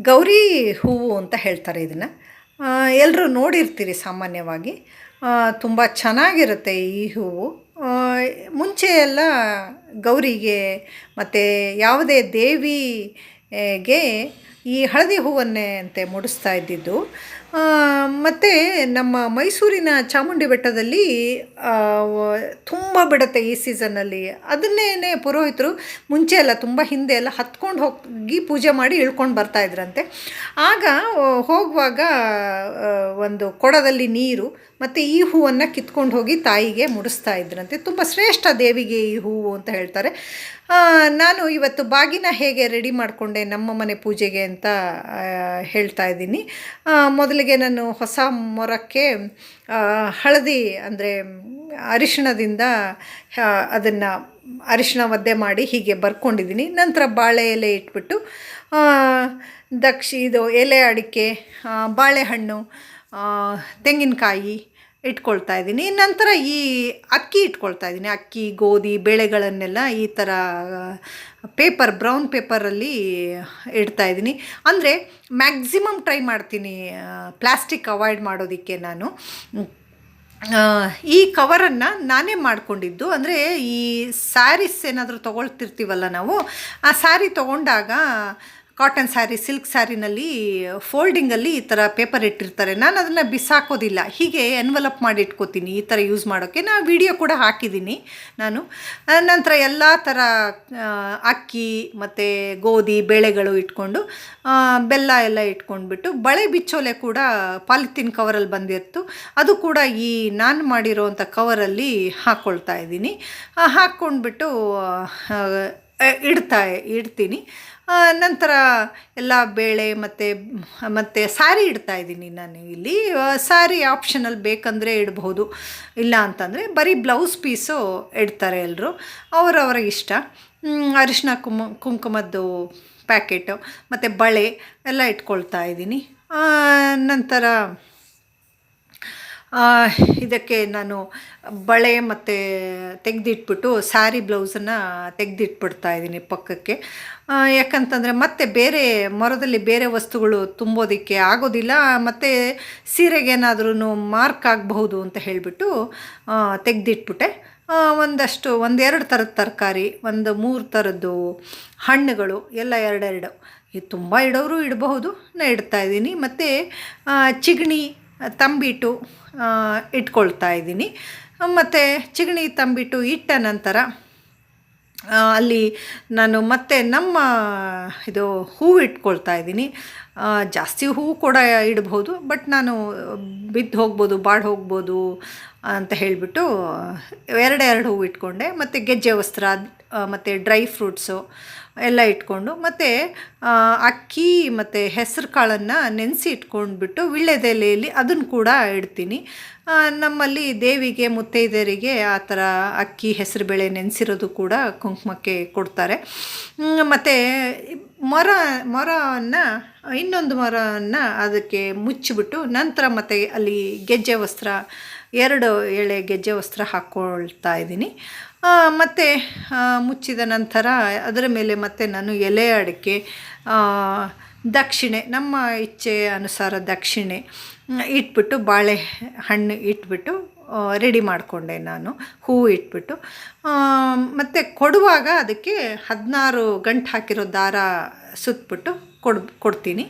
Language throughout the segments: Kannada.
ಗೌರಿ ಹೂವು ಅಂತ ಹೇಳ್ತಾರೆ ಇದನ್ನು. ಎಲ್ಲರೂ ನೋಡಿರ್ತೀರಿ ಸಾಮಾನ್ಯವಾಗಿ. ತುಂಬ ಚೆನ್ನಾಗಿರುತ್ತೆ ಈ ಹೂವು. ಮುಂಚೆ ಎಲ್ಲ ಗೌರಿಗೆ ಮತ್ತು ಯಾವುದೇ ದೇವಿಗೆ ಈ ಹಳದಿ ಹೂವನ್ನೇ ಅಂತೆ ಮುಡಿಸ್ತಾ ಇದ್ದಿದ್ದು. ಮತ್ತು ನಮ್ಮ ಮೈಸೂರಿನ ಚಾಮುಂಡಿ ಬೆಟ್ಟದಲ್ಲಿ ತುಂಬ ಬಿಡುತ್ತೆ ಈ ಸೀಸನ್ನಲ್ಲಿ. ಅದನ್ನೇ ಪುರೋಹಿತರು ಮುಂಚೆ ಎಲ್ಲ ತುಂಬ ಹಿಂದೆ ಎಲ್ಲ ಹತ್ಕೊಂಡು ಹೋಗಿ ಪೂಜೆ ಮಾಡಿ ಇಳ್ಕೊಂಡು ಬರ್ತಾಯಿದ್ರಂತೆ ಆಗ ಹೋಗುವಾಗ ಒಂದು ಕೊಡದಲ್ಲಿ ನೀರು ಮತ್ತು ಈ ಹೂವನ್ನು ಕಿತ್ಕೊಂಡು ಹೋಗಿ ತಾಯಿಗೆ ಮುಡಿಸ್ತಾ ಇದ್ರಂತೆ. ತುಂಬ ಶ್ರೇಷ್ಠ ದೇವಿಗೆ ಈ ಹೂವು ಅಂತ ಹೇಳ್ತಾರೆ. ನಾನು ಇವತ್ತು ಬಾಗಿನ ಹೇಗೆ ರೆಡಿ ಮಾಡಿಕೊಂಡೆ ನಮ್ಮ ಮನೆ ಪೂಜೆಗೆ ಅಂತ ಹೇಳ್ತಾ ಇದ್ದೀನಿ. ಮೊದಲಿಗೆ ನಾನು ಹೊಸ ಮೊರಕ್ಕೆ ಹಳದಿ ಅಂದರೆ ಅರಿಶಿಣದಿಂದ ಅದನ್ನು ಅರಿಶಿಣ ಒದ್ದೆ ಮಾಡಿ ಹೀಗೆ ಬರ್ಕೊಂಡಿದ್ದೀನಿ. ನಂತರ ಬಾಳೆ ಎಲೆ ಇಟ್ಬಿಟ್ಟು ದಕ್ಷಿ ಇದು ಎಲೆ ಅಡಿಕೆ ಬಾಳೆಹಣ್ಣು ತೆಂಗಿನಕಾಯಿ ಇಟ್ಕೊಳ್ತಾ ಇದ್ದೀನಿ. ನಂತರ ಈ ಅಕ್ಕಿ ಇಟ್ಕೊಳ್ತಾ ಇದ್ದೀನಿ. ಅಕ್ಕಿ, ಗೋಧಿ ಬೇಳೆಗಳನ್ನೆಲ್ಲ ಈ ಥರ ಪೇಪರ್, ಬ್ರೌನ್ ಪೇಪರಲ್ಲಿ ಇಡ್ತಾ ಇದ್ದೀನಿ. ಅಂದರೆ ಮ್ಯಾಕ್ಸಿಮಮ್ ಟ್ರೈ ಮಾಡ್ತೀನಿ ಪ್ಲಾಸ್ಟಿಕ್ ಅವಾಯ್ಡ್ ಮಾಡೋದಕ್ಕೆ ನಾನು. ಈ ಕವರನ್ನು ನಾನೇ ಮಾಡಿಕೊಂಡಿದ್ದು. ಅಂದರೆ ಈ ಸ್ಯಾರೀಸ್ ಏನಾದರೂ ತೊಗೊಳ್ತಿರ್ತೀವಲ್ಲ ನಾವು, ಆ ಸ್ಯಾರಿ ತೊಗೊಂಡಾಗ ಕಾಟನ್ ಸ್ಯಾರಿ, ಸಿಲ್ಕ್ ಸ್ಯಾರಿನಲ್ಲಿ ಫೋಲ್ಡಿಂಗಲ್ಲಿ ಈ ಥರ ಪೇಪರ್ ಇಟ್ಟಿರ್ತಾರೆ. ನಾನು ಅದನ್ನು ಬಿಸಾಕೋದಿಲ್ಲ. ಹೀಗೆ ಎನ್ವಲಪ್ ಮಾಡಿ ಇಟ್ಕೋತೀನಿ ಈ ಥರ ಯೂಸ್ ಮಾಡೋಕ್ಕೆ ನಾನು ವಿಡಿಯೋ ಕೂಡ ಹಾಕಿದ್ದೀನಿ ನಾನು. ನಂತರ ಎಲ್ಲ ಥರ ಅಕ್ಕಿ ಮತ್ತು ಗೋಧಿ, ಬೇಳೆಗಳು ಇಟ್ಕೊಂಡು ಬೆಲ್ಲ ಎಲ್ಲ ಇಟ್ಕೊಂಡ್ಬಿಟ್ಟು, ಬಳೆ ಬಿಚ್ಚೋಲೆ ಕೂಡ ಪಾಲಿಥಿನ್ ಕವರಲ್ಲಿ ಬಂದಿತ್ತು. ಅದು ಕೂಡ ಈ ನಾನು ಮಾಡಿರೋವಂಥ ಕವರಲ್ಲಿ ಹಾಕ್ಕೊಳ್ತಾ ಇದ್ದೀನಿ. ಹಾಕ್ಕೊಂಡ್ಬಿಟ್ಟು ಇಡ್ತಾ ಇಡ್ತೀನಿ. ನಂತರ ಎಲ್ಲ ಬೇಳೆ ಮತ್ತು ಮತ್ತು ಸ್ಯಾರಿ ಇಡ್ತಾ ಇದ್ದೀನಿ ನಾನು ಇಲ್ಲಿ. ಸಾರಿ ಆಪ್ಷನಲ್ ಬೇಕಂದರೆ ಇಡಬಹುದು ಇಲ್ಲ ಅಂತಂದರೆ ಬರೀ ಬ್ಲೌಸ್ ಪೀಸು ಇಡ್ತಾರೆ ಎಲ್ಲರೂ ಅವರವರ ಇಷ್ಟ. ಮ್, ಅರಿಶಿನ ಕುಮ ಕುಂಕುಮದ್ದು ಪ್ಯಾಕೆಟು ಮತ್ತು ಬಳೆ ಎಲ್ಲ ಇಟ್ಕೊಳ್ತಾ ಇದ್ದೀನಿ. ನಂತರ ಇದಕ್ಕೆ ನಾನು ಬಳೆ ಮತ್ತು ತೆಗೆದಿಟ್ಬಿಟ್ಟು ಸ್ಯಾರಿ ಬ್ಲೌಸನ್ನು ತೆಗೆದಿಟ್ಬಿಡ್ತಾ ಇದ್ದೀನಿ ಪಕ್ಕಕ್ಕೆ. ಯಾಕಂತಂದರೆ ಮತ್ತೆ ಬೇರೆ ಮರದಲ್ಲಿ ಬೇರೆ ವಸ್ತುಗಳು ತುಂಬೋದಕ್ಕೆ ಆಗೋದಿಲ್ಲ, ಮತ್ತು ಸೀರೆಗೇನಾದ್ರೂ ಮಾರ್ಕ್ ಆಗಬಹುದು ಅಂತ ಹೇಳಿಬಿಟ್ಟು ತೆಗೆದಿಟ್ಬಿಟ್ಟೆ. ಒಂದಷ್ಟು, ಒಂದೆರಡು ಥರದ ತರಕಾರಿ, ಒಂದು ಮೂರು ಥರದ್ದು ಹಣ್ಣುಗಳು, ಎಲ್ಲ ಎರಡೆರಡು. ಇದು ತುಂಬ ಇಡೋರು ಇಡಬಹುದು ನಾನು ಇಡ್ತಾ ಇದ್ದೀನಿ. ಮತ್ತು ಚಿಗಣಿ ತಂಬಿಟ್ಟು ಇಟ್ಕೊಳ್ತಾ ಇದ್ದೀನಿ. ಮತ್ತು ಚಿಗಣಿ ತಂಬಿಟ್ಟು ಇಟ್ಟ ನಂತರ ಅಲ್ಲಿ ನಾನು ಮತ್ತೆ ನಮ್ಮ, ಇದು ಹೂವು ಇಟ್ಕೊಳ್ತಾ ಇದ್ದೀನಿ. ಜಾಸ್ತಿ ಹೂವು ಕೂಡ ಇಡ್ಬೋದು, ಬಟ್ ನಾನು ಬಿದ್ದು ಹೋಗ್ಬೋದು, ಬಾಡಿ ಹೋಗ್ಬೋದು ಅಂತ ಹೇಳಿಬಿಟ್ಟು ಎರಡೆರಡು ಹೂವು ಇಟ್ಕೊಂಡೆ. ಮತ್ತು ಗೆಜ್ಜೆ ವಸ್ತ್ರ ಮತ್ತು ಡ್ರೈ ಫ್ರೂಟ್ಸು ಎಲ್ಲ ಇಟ್ಕೊಂಡು ಮತ್ತು ಅಕ್ಕಿ ಮತ್ತು ಹೆಸರು ಕಾಳನ್ನು ನೆನೆಸಿ ಇಟ್ಕೊಂಡ್ಬಿಟ್ಟು ವೀಳ್ಯದೆಲೆಯಲ್ಲಿ ಅದನ್ನು ಕೂಡ ಇಡ್ತೀನಿ. ನಮ್ಮಲ್ಲಿ ದೇವಿಗೆ, ಮುತ್ತೈದೆಯರಿಗೆ ಆ ಥರ ಅಕ್ಕಿ, ಹೆಸರುಬೇಳೆ ನೆನೆಸಿರೋದು ಕೂಡ ಕುಂಕುಮಕ್ಕೆ ಕೊಡ್ತಾರೆ. ಮತ್ತು ಮರ ಮರವನ್ನು ಇನ್ನೊಂದು ಮರವನ್ನು ಅದಕ್ಕೆ ಮುಚ್ಚಿಬಿಟ್ಟು ನಂತರ ಮತ್ತೆ ಅಲ್ಲಿ ಗೆಜ್ಜೆ ವಸ್ತ್ರ ಎರಡು ಎಳೆ ಗೆಜ್ಜೆ ವಸ್ತ್ರ ಹಾಕ್ಕೊಳ್ತಾ ಇದ್ದೀನಿ. ಮತ್ತು ಮುಚ್ಚಿದ ನಂತರ ಅದರ ಮೇಲೆ ಮತ್ತೆ ನಾನು ಎಲೆ ಅಡಿಕೆ ದಕ್ಷಿಣೆ, ನಮ್ಮ ಇಚ್ಛೆ ಅನುಸಾರ ದಕ್ಷಿಣೆ ಇಟ್ಬಿಟ್ಟು ಬಾಳೆ ಹಣ್ಣು ಇಟ್ಬಿಟ್ಟು ರೆಡಿ ಮಾಡಿಕೊಂಡೆ ನಾನು, ಹೂವು ಇಟ್ಬಿಟ್ಟು. ಮತ್ತು ಕೊಡುವಾಗ ಅದಕ್ಕೆ ಹದಿನಾರು ಗಂಟು ಹಾಕಿರೋ ದಾರ ಸುತ್ತಬಿಟ್ಟು ಕೊಡ್, ಕೊಡ್ತೀನಿ.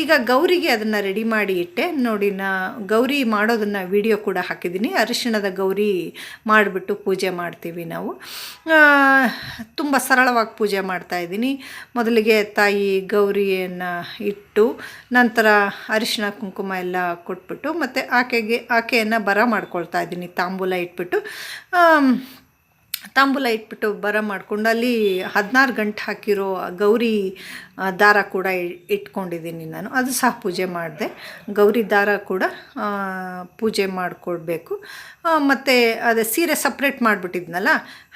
ಈಗ ಗೌರಿಗೆ ಅದನ್ನು ರೆಡಿ ಮಾಡಿ ಇಟ್ಟೆ. ನೋಡಿ, ನಾ ಗೌರಿ ಮಾಡೋದನ್ನು ವಿಡಿಯೋ ಕೂಡ ಹಾಕಿದ್ದೀನಿ. ಅರಿಶಿಣದ ಗೌರಿ ಮಾಡಿಬಿಟ್ಟು ಪೂಜೆ ಮಾಡ್ತೀವಿ ನಾವು. ತುಂಬ ಸರಳವಾಗಿ ಪೂಜೆ ಮಾಡ್ತಾಯಿದ್ದೀನಿ ಮೊದಲಿಗೆ ತಾಯಿ ಗೌರಿಯನ್ನು ಇಟ್ಟು, ನಂತರ ಅರಿಶಿಣ ಕುಂಕುಮ ಎಲ್ಲ ಕೊಟ್ಬಿಟ್ಟು, ಮತ್ತು ಆಕೆಗೆ, ಆಕೆಯನ್ನು ಬರ ಮಾಡ್ಕೊಳ್ತಾ ಇದ್ದೀನಿ, ತಾಂಬೂಲ ಇಟ್ಬಿಟ್ಟು. ತಾಂಬೂಲ ಇಟ್ಬಿಟ್ಟು ಬರ ಮಾಡಿಕೊಂಡು ಅಲ್ಲಿ ಹದಿನಾರು ಗಂಟೆ ಹಾಕಿರೋ ಗೌರಿ ದಾರ ಕೂಡ ಇಟ್ಕೊಂಡಿದ್ದೀನಿ ನಾನು. ಅದು ಸಹ ಪೂಜೆ ಮಾಡಿದೆ. ಗೌರಿ ದಾರ ಕೂಡ ಪೂಜೆ ಮಾಡಿಕೊಡ್ಬೇಕು. ಮತ್ತು ಅದೇ ಸೀರೆ ಸಪ್ರೇಟ್ ಮಾಡಿಬಿಟ್ಟಿದ್ನಲ್ಲ,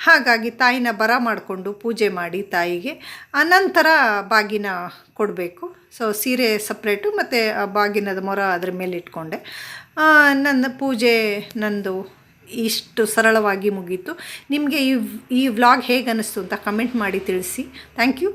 ಹಾಗಾಗಿ ತಾಯಿನ ಬರ ಮಾಡಿಕೊಂಡು ಪೂಜೆ ಮಾಡಿ ತಾಯಿಗೆ. ಅನಂತರ ಬಾಗಿನ ಕೊಡಬೇಕು. ಸೊ ಸೀರೆ ಸಪ್ರೇಟು ಮತ್ತು ಬಾಗಿನದ ಮೊರ ಅದ್ರ ಮೇಲೆ ಇಟ್ಕೊಂಡೆ. ನನ್ನ ಪೂಜೆ ನಂದು ಇಷ್ಟು ಸರಳವಾಗಿ ಮುಗೀತು. ನಿಮಗೆ ಈ ಈ ವ್ಲಾಗ್ ಹೇಗೆ ಅಂತ ಕಮೆಂಟ್ ಮಾಡಿ ತಿಳಿಸಿ. Thank you